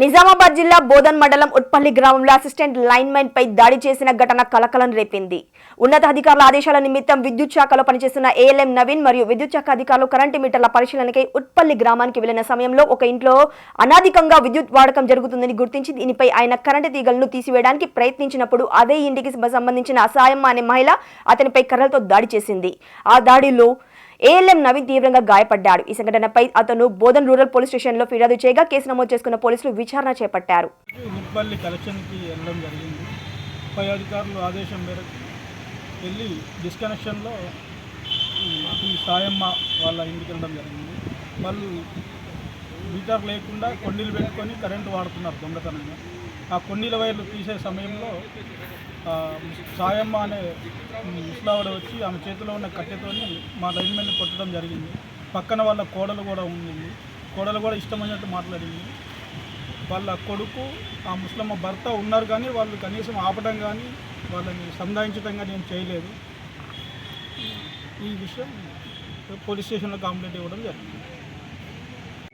నిజామాబాద్ జిల్లా బోధన్ మండలం ఉట్పల్లి గ్రామంలో అసిస్టెంట్ లైన్మెన్ పై దాడి చేసిన ఘటన కలకలం రేపింది. ఉన్నతాధికారుల ఆదేశాల నిమిత్తం విద్యుత్ శాఖలో పనిచేస్తున్న ఏఎల్ఎం నవీన్ మరియు విద్యుత్ శాఖ అధికారులు కరెంటు మీటర్ల పరిశీలనకై ఉట్పల్లి గ్రామానికి వెళ్ళిన సమయంలో ఒక ఇంట్లో అనాధికంగా విద్యుత్ వాడకం జరుగుతుందని గుర్తించి దీనిపై ఆయన కరెంటు తీగలను తీసివేయడానికి ప్రయత్నించినప్పుడు అదే ఇంటికి సంబంధించిన అసాయమ్మ అనే మహిళ అతనిపై కర్రలతో దాడి చేసింది. ఆ దాడిలో ఏఎల్ఎం నవీన్ తీవ్రంగా గాయపడ్డాడు. ఈ సంఘటనపై అతను బోధన్ రూరల్ పోలీస్ స్టేషన్లో ఫిర్యాదు చేయగా కేసు నమోదు చేసుకున్న పోలీసులు విచారణ చేపట్టారు. ఉప్పల్లి కలెక్షన్కి వెళ్ళడం జరిగింది. పై అధికారులు ఆదేశం మేరకు వెళ్ళి డిస్కనెక్షన్లో ఈ సాయమ్మ వాళ్ళ ఇంటికి వెళ్ళడం జరిగింది. వాళ్ళు మీటర్ లేకుండా కొండీలు పెట్టుకొని కరెంటు వాడుతున్నారు దొంగతనంగా. ఆ కొండీల వైర్లు తీసే సమయంలో సాయమ్మ అనే ముసలావిడ వచ్చి ఆమె చేతిలో ఉన్న కట్టెతోని మా లైన్మెన్ని కొట్టడం జరిగింది. పక్కన వాళ్ళ కోడలు కూడా ఉండింది. కోడలు కూడా ఇష్టమైనట్టు మాట్లాడింది. వాళ్ళ కొడుకు ఆ ముస్లమ్మ భర్త ఉన్నారు కానీ వాళ్ళు కనీసం ఆపడం కానీ వాళ్ళని సంధాయించడం కానీ ఏం చేయలేదు. ఈ విషయం పోలీస్ స్టేషన్లో కంప్లైంట్ ఇవ్వడం జరిగింది.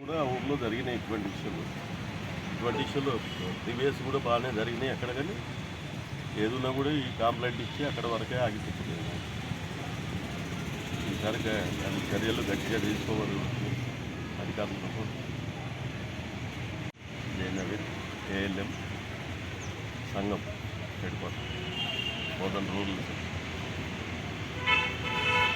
కూడా ఊళ్ళో జరిగిన ఇటువంటి విషయంలో ఇటువంటి ఇష్యూలు ప్రీవియస్ కూడా బాగానే జరిగినాయి అక్కడ కానీ. ఏదున్నా కూడా ఈ కంప్లైంట్ ఇచ్చి అక్కడ వరకే ఆగిపోతుంది. ఈసారి దాని చర్యలు గట్టిగా తీసుకోవాలి. అధికారులతో జయనవీన్ ఏఎల్ఎం సంఘం హెడ్ క్వార్టర్. బోధన్ రూరల్